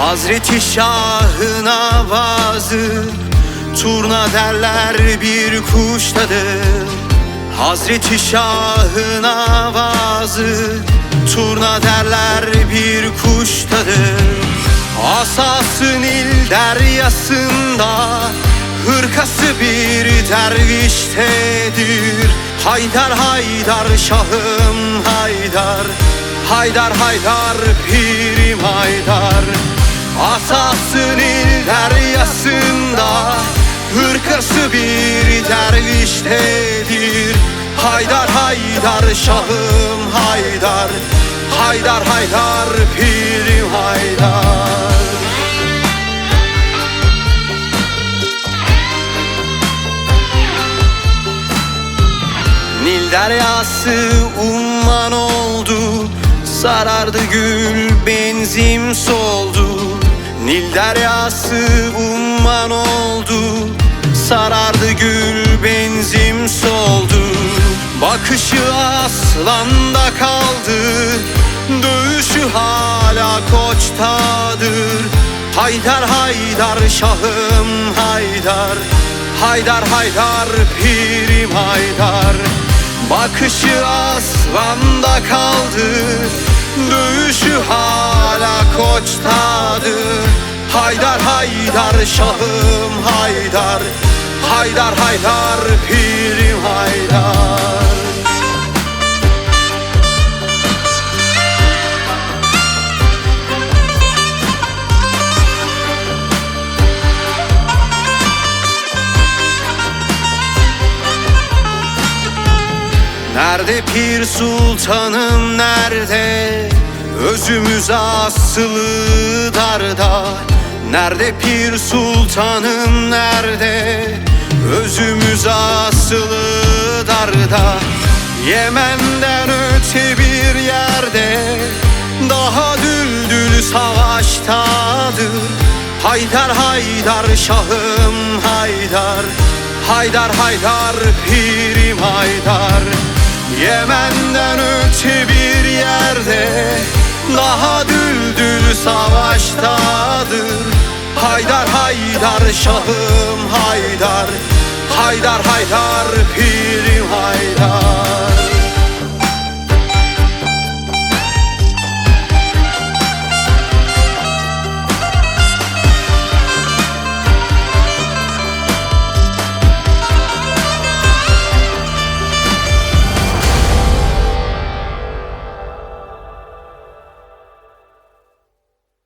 Hazreti Şah'ın avazı Turna derler bir kuştadır Hazreti Şah'ın avazı Turna derler bir kuştadır Asası Nil deryasında Hırkası bir derviştedir. Haydar haydar şahım haydar Haydar haydar pirim haydar Asası Nil deryasında Hırkası bir derviştedir Haydar haydar şahım haydar Haydar haydar pirim haydar. Nil deryası umman oldu Sarardı gül benzim soldu Nil deryası umman oldu. Sarardı gül benzim soldu. Bakışı aslanda kaldı. Dövüşü hala koçtadır. Haydar haydar şahım haydar. Haydar haydar pirim haydar. Bakışı aslanda kaldı Haydar haydar şahım haydar. Haydar haydar pirim haydar. Nerede pir sultanım nerede? Özümüz asılı darda Nerede pir sultanım nerede? Özümüz asılı darda. Yemen'den öte bir yerde. Daha düldül savaştadır. Haydar haydar şahım haydar. Haydar haydar pirim haydar. Yemen'den öte bir yerde. Daha düldül haydar şahım haydar. Haydar haydar pirim haydar